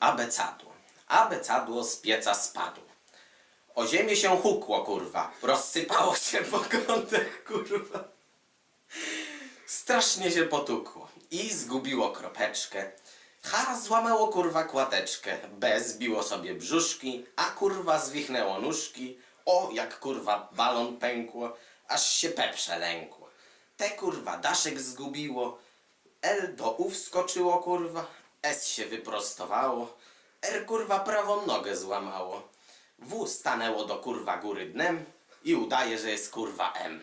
abecadło. Abecadło z pieca spadło. O ziemię się hukło, kurwa. Rozsypało się po kątach, kurwa. Strasznie się potukło i zgubiło kropeczkę. H złamało kurwa kładeczkę, B zbiło sobie brzuszki, a kurwa zwichnęło nóżki. O, jak kurwa balon pękło, aż się P przelękło. T kurwa daszek zgubiło, L do U wskoczyło kurwa, S się wyprostowało, R kurwa prawą nogę złamało. W stanęło do kurwa góry dnem i udaje, że jest kurwa M.